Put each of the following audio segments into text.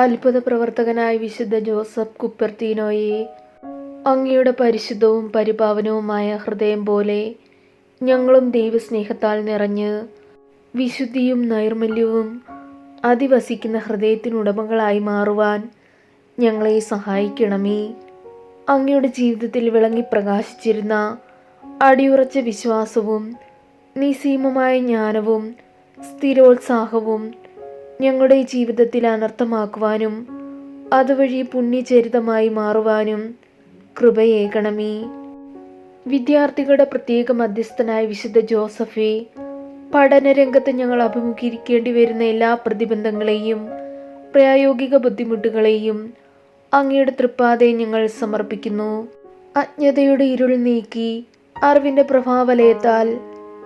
അത്ഭുത പ്രവർത്തകനായ വിശുദ്ധ ജോസഫ് കുപ്പർത്തീനോയെ അങ്ങയുടെ പരിശുദ്ധവും പരിപാവനവുമായ ഹൃദയം പോലെ ഞങ്ങളും ദൈവസ്നേഹത്താൽ നിറഞ്ഞ് വിശുദ്ധിയും നൈർമല്യവും അധിവസിക്കുന്ന ഹൃദയത്തിനുടമകളായി മാറുവാൻ ഞങ്ങളെ സഹായിക്കണമേ. അങ്ങയുടെ ജീവിതത്തിൽ വിളങ്ങി പ്രകാശിച്ചിരുന്ന അടിയുറച്ച വിശ്വാസവും നിസീമമായ ജ്ഞാനവും സ്ഥിരോത്സാഹവും ഞങ്ങളുടെ ജീവിതത്തിൽ അനർത്ഥമാക്കുവാനും അതുവഴി പുണ്യചരിതമായി മാറുവാനും കൃപയേകണമേ. വിദ്യാർത്ഥികളുടെ പ്രത്യേക മധ്യസ്ഥനായ വിശുദ്ധ ജോസഫെ പഠനരംഗത്ത് ഞങ്ങൾ അഭിമുഖീകരിക്കേണ്ടി വരുന്ന എല്ലാ പ്രതിബന്ധങ്ങളെയും പ്രായോഗിക ബുദ്ധിമുട്ടുകളെയും അങ്ങയുടെ തൃപ്പാതെ ഞങ്ങൾ സമർപ്പിക്കുന്നു. അജ്ഞതയുടെ ഇരുൾ നീക്കി അറിവിന്റെ പ്രഭാവലയത്താൽ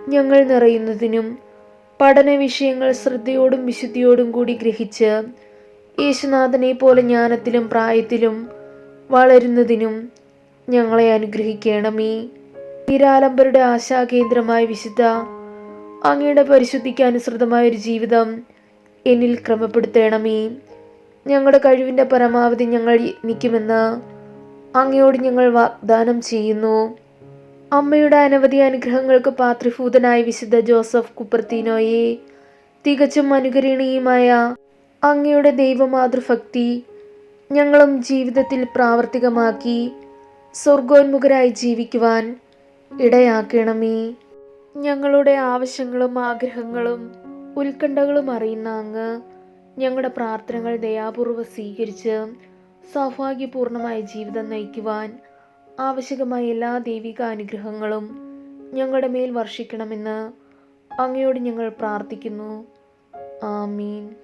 ഞങ്ങൾ നിറയുന്നതിനും പഠന വിഷയങ്ങൾ ശ്രദ്ധയോടും വിശുദ്ധിയോടും കൂടി ഗ്രഹിച്ച് യേശുനാഥനെ പോലെ ജ്ഞാനത്തിലും പ്രായത്തിലും വളരുന്നതിനും ഞങ്ങളെ അനുഗ്രഹിക്കണമേ. നിരാലംബരുടെ ആശാകേന്ദ്രമായ വിശുദ്ധ അങ്ങയുടെ പരിശുദ്ധിക്ക് അനുസൃതമായ ഒരു ജീവിതം എന്നിൽ ക്രമപ്പെടുത്തണമേ. ഞങ്ങളുടെ കഴിവിന്റെ പരമാവധി ഞങ്ങൾ യത്നിക്കുമെന്ന് അങ്ങയോട് ഞങ്ങൾ വാഗ്ദാനം ചെയ്യുന്നു. അമ്മയുടെ അനവധി അനുഗ്രഹങ്ങൾക്ക് പാത്രിഭൂതനായ വിശുദ്ധ ജോസഫ് കുപ്പർത്തീനോയെ തികച്ചും അനുകരണീയമായ അങ്ങയുടെ ദൈവമാതൃഭക്തി ഞങ്ങളും ജീവിതത്തിൽ പ്രാവർത്തികമാക്കി സ്വർഗോന്മുഖരായി ജീവിക്കുവാൻ ഇടയാക്കണമേ. ഞങ്ങളുടെ ആവശ്യങ്ങളും ആഗ്രഹങ്ങളും ഉത്കണ്ഠകളും അറിയുന്ന അങ്ങ് ഞങ്ങളുടെ പ്രാർത്ഥനകൾ ദയാപൂർവം സ്വീകരിച്ച് സൗഭാഗ്യപൂർണമായ ജീവിതം നയിക്കുവാൻ ആവശ്യകമായ എല്ലാ ദൈവിക അനുഗ്രഹങ്ങളും ഞങ്ങളുടെ മേൽ വർഷിക്കണമെന്ന് അങ്ങയോട് ഞങ്ങൾ പ്രാർത്ഥിക്കുന്നു. ആമീൻ.